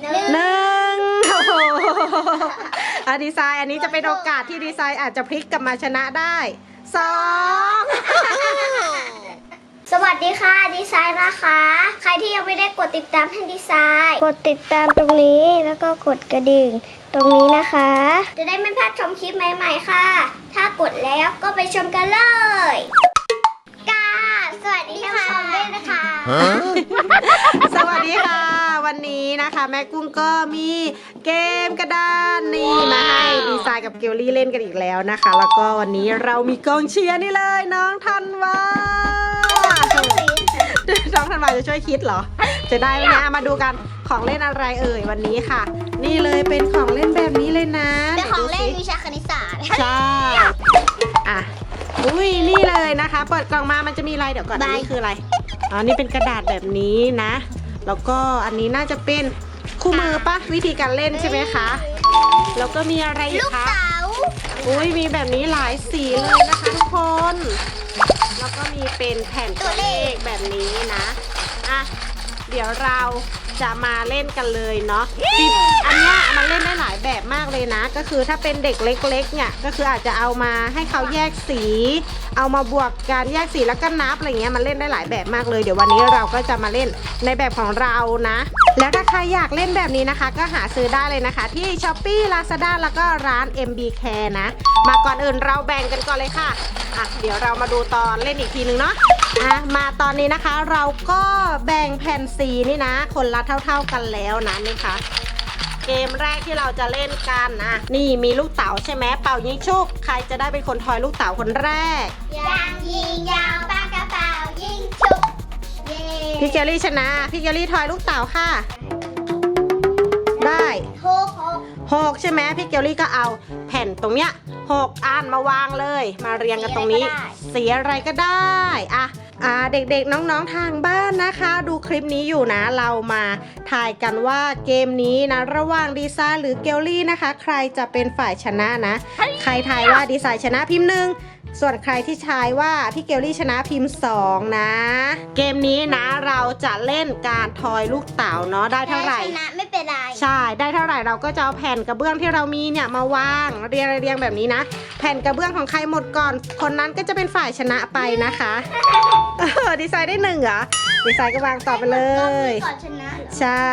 หนึ่งหนึ่งโอ้โหอะดีไซน์อันนี้จะเป็นโอกาสที่ดีไซน์อาจจะพลิกกลับมาชนะได้สองสวัสดีค่ะดีไซน์นะคะ ใครที่ยังไม่ได้กดติดตามให้ดีไซน์ กดติดตามตรงนี้แล้วก็กดกระดิ่งตรงนี้นะคะ จะได้ไม่พลาดชมคลิปใหม่ๆค่ะ ถ้ากดแล้วก็ไปชมกันเลย สวัสดีค่ะ วันนี้นะคะ แม่กุ้งก็มีเกมกระดานนี่มาให้ดีไซน์กับเกลลี่เล่นกันอีกแล้วนะคะ แล้วก็วันนี้เรามีกองเชียร์นี่เลยน้องธันวาน้องธันวาจะช่วยคิดเหรอ จะได้ไหมเนี่ยมาดูกันของเล่นอะไรเอ่ยวันนี้ค่ะ นี่เลยเป็นของเล่นแบบนี้เลยนะเป็นของเล่นดี๋ยวดูสิวิชาคณิตศาสตร์ใช่อะอุ้ยนี่เลยนะคะ เปิดกล่องมามันจะมีอะไรเดี๋ยวก่อนอันนี้คืออะไร อ๋อนี่เป็นกระดาษแบบนี้นะ แล้วก็อันนี้น่าจะเป็นคู่มือปะวิธีการเล่นใช่ไหมคะ แล้วก็มีอะไรอีลูกกคะเต๋าอุ้ยมีแบบนี้หลายสีเลยนะคะทุกคน แล้วก็มีเป็นแผ่นตัวเลขแบบนี้นะ อะ เดี๋ยวเราจะมาเล่นกันเลยเนาะจริงอันเนี้ย มันเล่นได้หลายแบบมากเลยนะ ก็คือถ้าเป็นเด็กเล็กๆเนี่ยก็คืออาจจะเอามาให้เขาแยกสี เอามาบวกกันแยกสีแล้วก็นับอะไรเงี้ยมันเล่นได้หลายแบบมากเลยเดี๋ยววันนี้เราก็จะมาเล่นในแบบของเรานะ แล้วถ้าใครอยากเล่นแบบนี้นะคะ ก็หาซื้อได้เลยนะคะ ที่ s h อ p e e Lazada แล้วก็ร้าน MBK นะ มาก่อนอื่นเราแบ่งกันก่อนเลยค่ะอะเดี๋ยวเรามาดูตอนเล่นอีกทีนึงเนาะอะมาตอนนี้นะคะเราก็แบ่งแผ่นสีนี่นะ คนละเท่า ๆกันแล้วนะนี่ค่ะ เกมแรกที่เราจะเล่นกันนะนี่มีลูกเต๋าใช่ไหมเป่ายิงชุบใครจะได้เป็นคนทอยลูกเต๋าคนแรกยางยิงยาวปากกระเป๋ายิงฉุบเย้พี่เกลลี่ชนะพี่เกลลี่ทอยลูกเต๋าค่ะ ได้ทุกหกหกใช่ไหมพี่เกลลี่ก็เอาแผ่นตรงเนี้ยหกอันมาวางเลย มาเรียงกันตรงนี้ สีอะไรก็ได้อะอ่า เด็กๆน้องๆทางบ้านนะคะ ดูคลิปนี้อยู่นะเรามาทายกันว่าเกมนี้นะระหว่างดีไซน์หรือเกลลี่นะคะ ใครจะเป็นฝ่ายชนะนะ ใครทายว่าดีไซน์ชนะพิมพ์หนึ่ง ส่วนใครที่ทายว่าพี่เกลลี่ชนะพิมพ์สองนะ เกมนี้นะเราจะเล่นการทอยลูกเต๋าเนาะได้เท่าไหร่ ชนะไม่เป็นไร ใช่ ได้เท่าไหร่เราก็จะเอาแผ่นกระเบื้องที่เรามีเนี่ยมาวางเรียงเรียงแบบนี้นะ แผ่นกระเบื้องของใครหมดก่อน คนนั้นก็จะเป็นฝ่ายชนะไปนะคะเออดีไซน์ได้หนึ่งเหรอ ดีไซน์ก็วางต่อไปเลย ก่อนชนะเหรอใช่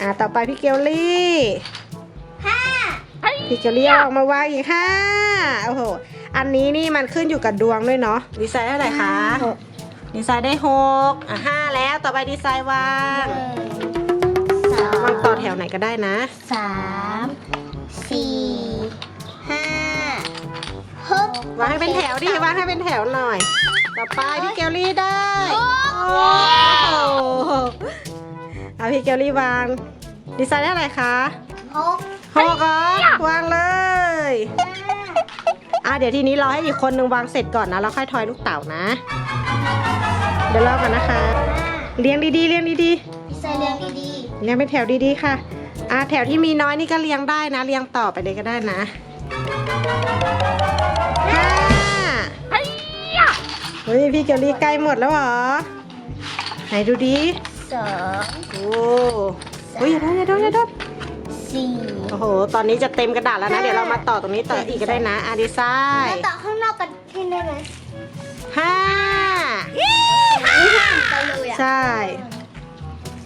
อ่าต่อไปพี่เกลลี่ ห้าพี่เกลลี่เอาออกมาวางอีกห้าโอ้โห อันนี้นี่มันขึ้นอยู่กับดวงด้วยเนาะดีไซน์เท่าไหร่คะดีไซน์ได้หกอะห้าแล้วต่อไปดีไซน์วางสองวางต่อแถวไหนก็ได้นะสามสี่ห้าหกวางให้เป็นแถวดิวางให้เป็นแถวหน่อย ต่อไปพี่เกลลี่ได้โอ้โอ้โหเอาพี่เกลลี่วาง ดีไซน์ได้อะไรคะหกหกเหรอวางเลย อะเดี๋ยวทีนี้รอให้อีกคนนึงวางเสร็จก่อนนะแล้วค่อยทอยลูกเต๋านะ เดี๋ยวรอกันนะคะเรียงดีๆเรียงดีดีไซน์เรียงดีๆเรียงเป็นแถวดีๆค่ะอะแถวที่มีน้อยนี่ก็เรียงได้นะเรียงต่อไปเลยก็ได้นะห้าเฮ้ยพี่เกลลี่ใกล้หมดแล้วเหรอไหนดูดิๆสองโอ้โหอย่าโดนอย่าโดนอย่าโดน สี่โอ้โห ตอนนี้จะเต็มกระดาษแล้วนะ เดี๋ยวเรามาต่อตรงนี้ต่ออีกก็ได้นะอาดีไซแล้วน์ต่อข้างนอกกันที่ได้ไหมห้าไม่ห้ามไปเลยอะใช่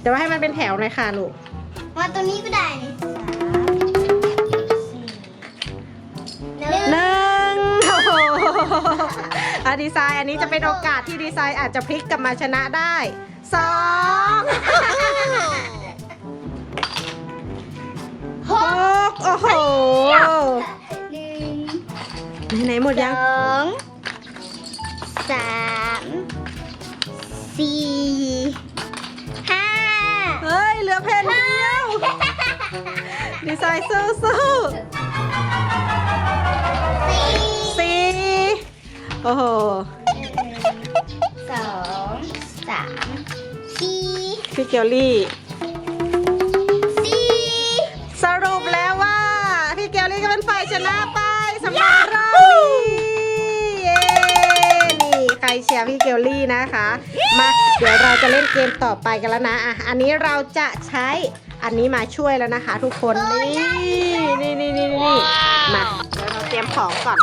เดี๋ยวให้มันเป็นแถวหน่อยค่ะลูก มาตัวนี้ก็ได้นี่สามสี่หนึ่งหนึ่งโอ้โหอาดีไซน์อันนี้จะเป็นโอกาสที่ดีไซน์อาจจะพลิกกลับมาชนะได้สองหห กกโอ้โหหนึ่งไหนๆหมดสยัง องสามสี่ห้าเฮ้ย เหลือแผ่นเดียว ดีไซน์สู้สู้สี่ๆสี่โอ้โห สองสามสี่พี่เกลลี่ สำหรับรอบนี้เย้นี่ใครเชียร์พี่เกลลี่นะคะ มาเดี๋ยวเราจะเล่นเกมต่อไปกันแล้วนะอะอันนี้เราจะใช้อันนี้มาช่วยแล้วนะคะ ทุกคนนี่นี่นี่นี่นี่มาเดี๋ยวเราเตรียมของก่อน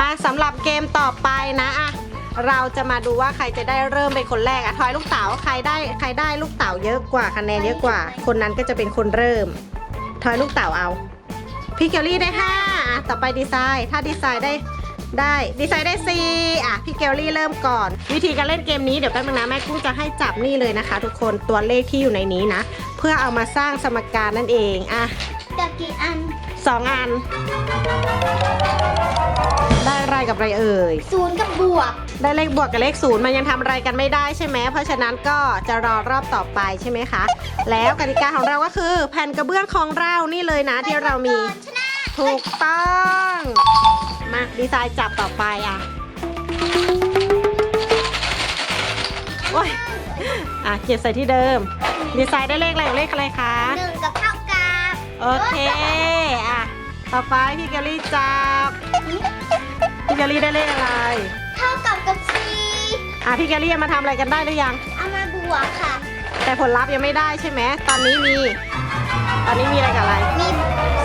มาสำหรับเกมต่อไปนะอะเราจะมาดูว่าใครจะได้เริ่มเป็นคนแรกอะทอยลูกเต๋าใครได้ใครได้ลูกเต๋าเยอะกว่าคะแนนเยอะกว่า คนนั้นก็จะเป็นคนเริ่ม ทอยลูกเต๋าเอา พี่เกลลี่ได้ห้าอะต่อไปดีไซน์ ถ้าดีไซน์ได้ได้ดีไซน์ได้สี่อะพี่เกลลี่เริ่มก่อน วิธีการเล่นเกมนี้เดี๋ยวแป๊บนึงนะแม่กุ้งจะให้จับนี่เลยนะคะ ทุกคนตัวเลขที่อยู่ในนี้นะ เพื่อเอามาสร้างสมการนั่นเองอะกับกี่อันสองอัน ได้อะไรกับอะไรเอ่ยศูนย์กับบวก ได้เลขบวกกับเลขศูนย์มันยังทำอะไรกันไม่ได้ใช่ไหมเพราะฉะนั้นก็จะรอรอบต่อไปใช่ไหมคะ แล้วกติกาของเราก็คือแผ่นกระเบื้องของเรานี่เลยนะที่เรามีชนะถูกต้องมาดีไซน์จับต่อไปอะโอ้ยอะเก็บใส่ที่เดิม ดีไซน์ได้เลขอะไรกับเลขอะไรคะหนึ่งกับเท่ากับโอเคอะต่อไปพี่เกลลี่จับพี่เกลลี่ได้เลขอะไร เท่ากับกับสี่อะพี่เกลลี่เอามาทำอะไรกันได้หรือยัง เอามาบวกค่ะ แต่ผลลัพธ์ยังไม่ได้ใช่ไหมตอนนี้มี ตอนนี้มีอะไรกับอะไรมี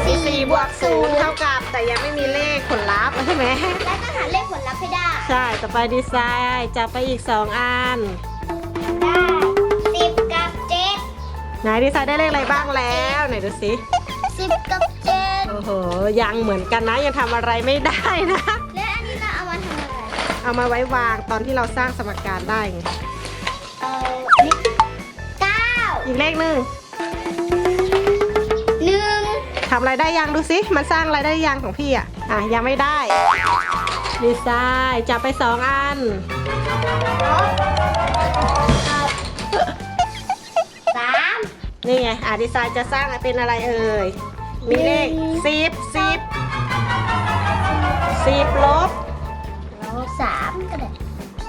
มีสี่บวกศูนย์เท่ากับ แต่ยังไม่มีเลขผลลัพธ์ใช่ไหมและต้องหาเลขผลลัพธ์ให้ได้ใช่ต่อไปดีไซน์จับไปอีก2อันได้สิบกับเจ็ดไหนดีไซน์ได้เลขอะไรบ้างแล้วไหนดูสิสิบกับเจ็ดโอ้โหยังเหมือนกันนะยังทำอะไรไม่ได้นะ เอามาไว้วางตอนที่เราสร้างสมการได้ไงเออนี่เก้าอีกเลขหนึ่งหนึ่งทำอะไรได้ยังดูสิมันสร้างอะไรได้ยังของพี่อะอะยังไม่ได้ดีไซน์จับไปสองอันกับสามนี่ไงอะดีไซน์จะสร้างเป็นอะไรเอ่ยมีเลขสิบสิบสิบลบแล้ว สามก็ได้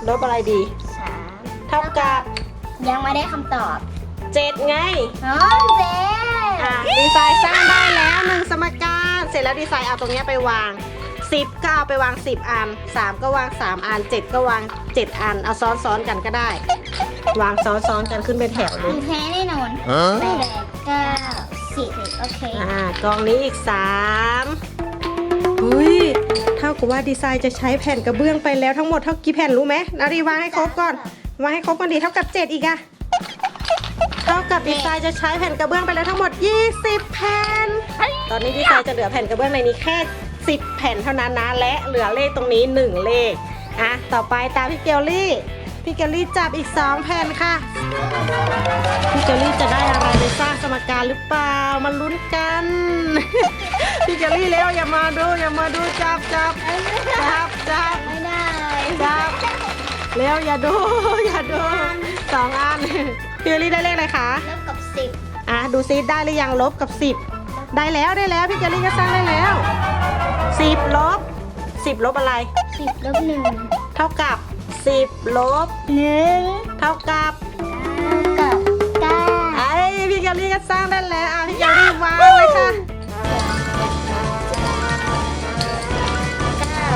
ลบอะไรดี สามเท่ากับยังไม่ได้คำตอบเจ็ดไง น้องเจ๊อะดีไซน์สร้างได้แล้วหนึ่งสมการ เสร็จแล้วดีไซน์เอาตรงเนี้ยไปวาง 10ก็เอาไปวาง 10 อัน 3 ก็วาง 3 อัน 7 ก็วาง 7 อัน เอาซ้อนซ้อนๆกันก็ได้ วางซ้อนซ้อนๆกันขึ้นเป็นแถวเลยแพ้แน่นอน Huh? แปดเก้าสิบโอเค อ่ากองนี้อีก 3 เฮ้ย เท่ากับว่าดีไซน์จะใช้แผ่นกระเบื้องไปแล้วทั้งหมดเท่ากี่แผ่นรู้ไหมนารีวางให้ครบก่อนวางให้ครบก่อนดีเท่ากับ 7 อีกอะเท่ากับดีไซน์จะใช้แผ่นกระเบื้องไปแล้วทั้งหมด 20 แผ่น ตอนนี้ดีไซน์จะเหลือแผ่นกระเบื้องในนี้แค่ 10 แผ่นเท่านั้นนะและเหลือเลขตรงนี้ 1 เลขอะต่อไปตามพี่เกลลี่ พี่เกลลี่จับอีก2แผ่นค่ะ พี่เกลลี่จะได้อะไรไปสร้างสมการหรือเปล่า มาลุ้นกัน พี่เกลลี่เร็วอย่ามาดูอย่ามาดูจับจับจับจับไม่ได้จับเร็วอย่าดูอย่าดูสองอันพี่เกลลี่ได้เลขอะไรคะลบกับสิบอะดูซิได้หรือยังลบกับ10ได้แล้วได้แล้วพี่เจลลี่ก็สร้างได้แล้ว10ลบ10ลบอะไรสิบลบหนึ่งเท่ากับ 10ลบหนึ่งเท่ากับเท่ากับเก้าไอ้พี่เจลลี่ก็สร้างได้แล้วอะพี่เจลลี่วางเลยค่ะเก้า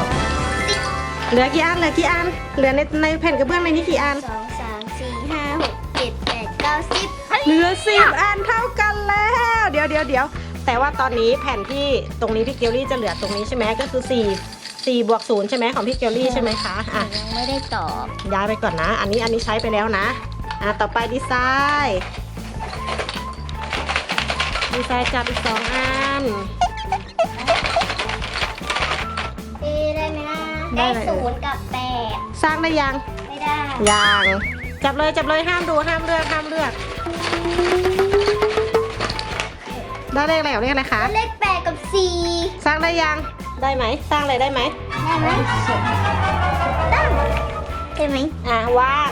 เหลือกี่อันเหลือกี่อันเหลือในในแผ่นกระเบื้องในนี้กี่อันสองสามสี่ห้าหกเจ็ดแปดเก้าสิบเหลือสิบอันเท่ากันแล้ว เดี๋ยวเดี๋ยวเดี๋ยวแต่ว่าตอนนี้แผ่นที่ตรงนี้พี่เกลลี่จะเหลือตรงนี้ใช่ไหมก็คือ4 4บวก0ใช่ไหมของพี่เกลลี่ใช่ไหมคะอะยังไม่ได้ตอบย้ายไปก่อนนะ อันนี้อันนี้ใช้ไปแล้วนะอะต่อไปดีไซน์ดีไซน์จับอีกสองอันเอ๊ะได้ไหมนะได้ได้เลย ศูนย์กับแปดสร้างได้ยังไม่ได้ยังจับเลยจับเลยห้ามดูห้ามเลือกห้ามเลือก ได้เลขอะไรกับเลขอะไรคะเลขแปดกับสี่สร้างได้ยัง ได้ไหมสร้างเลยได้ไหมได้ไหมตั้งได้ไหมอะว่าง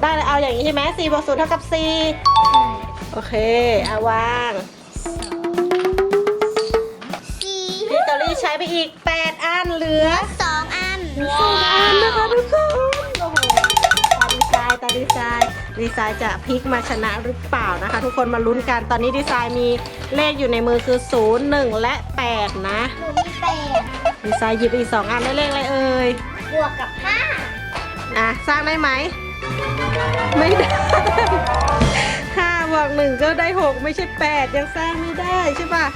ได้เลยเอาอย่างนี้ใช่ไหมสี่บวกศูนย์เท่ากับสี่โอเคอะวางสี่พี่เกอรี่ใช้ไปอีก8อันเหลือสองอันสองอันนะคะทุกคนโอ้โหตาดีไซน์ตาดีไซน์ ดีไซน์จะพลิกมาชนะหรือเปล่านะคะ ทุกคนมาลุ้นกันตอนนี้ดีไซน์มีเลขอยู่ในมือคือ 0 1 และ 8 นะ หนูมีแปดดีไซน์หยิบอีก 2 อันได้เลขอะไรเอ่ยบวกกับห้าอะสร้างได้ไหม ไม่ได้ ห้าบวกหนึ่งก็ได้หกไม่ใช่แปดยังสร้างไม่ได้ใช่ปะ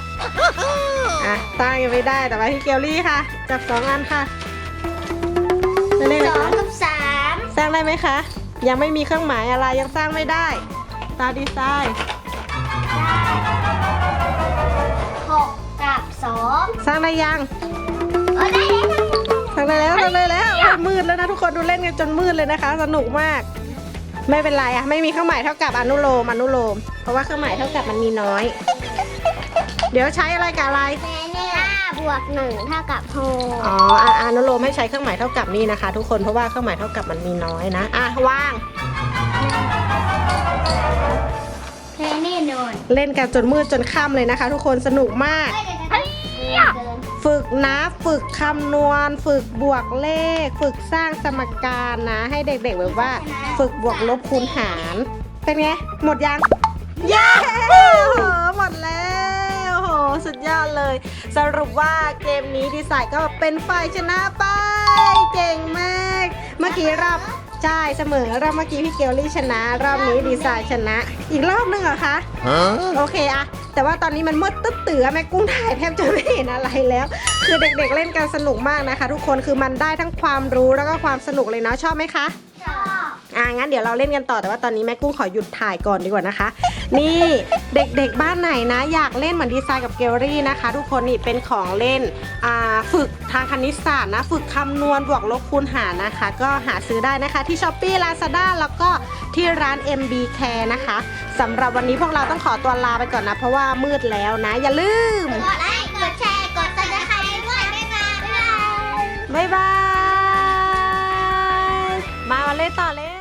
อะสร้างยังไม่ได้แต่ว่าพี่เกลลี่ค่ะ จับสองอันค่ะจะเล่นไหมสองคะกับสามสร้างได้ไหมคะ ยังไม่มีเครื่องหมายอะไรยังสร้างไม่ได้ตาดีไซน์หกกับสองสร้างได้ยังเออได้แล้วสร้างได้แล้วสร้างได้แล้วโอ้ยมืดแล้วนะทุกคนดูเล่นกันจนมืดเลยนะคะ สนุกมาก ไม่เป็นไรอะไม่มีเครื่องหมายเท่ากับอนุโลมอนุโลม เพราะว่าเครื่องหมายเท่ากับมันมีน้อย เดี๋ยวใช้อะไรกับอะไร แม่เนี่ยห้า บวกหนึ่งเท่ากับหกอ๋ออะอนุโลมให้ใช้เครื่องหมายเท่ากับนี่นะคะ ทุกคนเพราะว่าเครื่องหมายเท่ากับมันมีน้อยนะอะวางแค่นี้โดนเล่นกันจนมืดจนค่ำเลยนะคะ ทุกคนสนุกมากเฮ้ยเกินฝึกนะฝึกคำนวณ ฝึกบวกเลข ฝึกสร้างสมการนะ ให้เด็กๆแบบว่า ฝึกบวกลบคูณหาร เป็นไง หมดยัง เย้โอ้โหหมดแล้วโอ้โห สุดยอดเลย สรุปว่าเกมนี้ดีไซน์ก็เป็นฝ่ายชนะไปเก่งมาก เมื่อกี้รอบใช่เสมอรอบเมื่อกี้พี่เกลลี่ชนะ รอบนี้ดีไซน์ชนะ อีกรอบหนึงเหรอคะ Huh? โอเคอะแต่ว่าตอนนี้มันมืดตึ๊ดเตือแม่กุ้งถ่ายแทบจะไม่เห็นอะไรแล้ว คือเด็กๆเล่นกันสนุกมากนะคะ ทุกคนคือมันได้ทั้งความรู้แล้วก็ความสนุกเลยเนาะชอบไหมคะช อบอ่างั้นเดี๋ยวเราเล่นกันต่อแต่ว่าตอนนี้แม่กุ้งขอหยุดถ่ายก่อนดีกว่านะคะ นี่เด็กๆบ้านไหนนะ อยากเล่นเหมือนดีไซน์กับเกลลี่นะคะ ทุกคนนี่เป็นของเล่นอ่าฝึกทางคณิตศาสตร์นะ ฝึกคำนวณบวกลบคูณหารนะคะ ก็หาซื้อได้นะคะที่ s h อ p e e Lazada แล้วก็ที่ร้าน MB Care นะคะสำหรับวันนี้พวกเราต้องขอตัวลาไปก่อนนะ เพราะว่ามืดแล้วนะ อย่าลืมกดไลค์กดแชร์กดซับสไครต์ด้วยบ๊ายบายบ๊ายบายมามาเล่นต่อเร็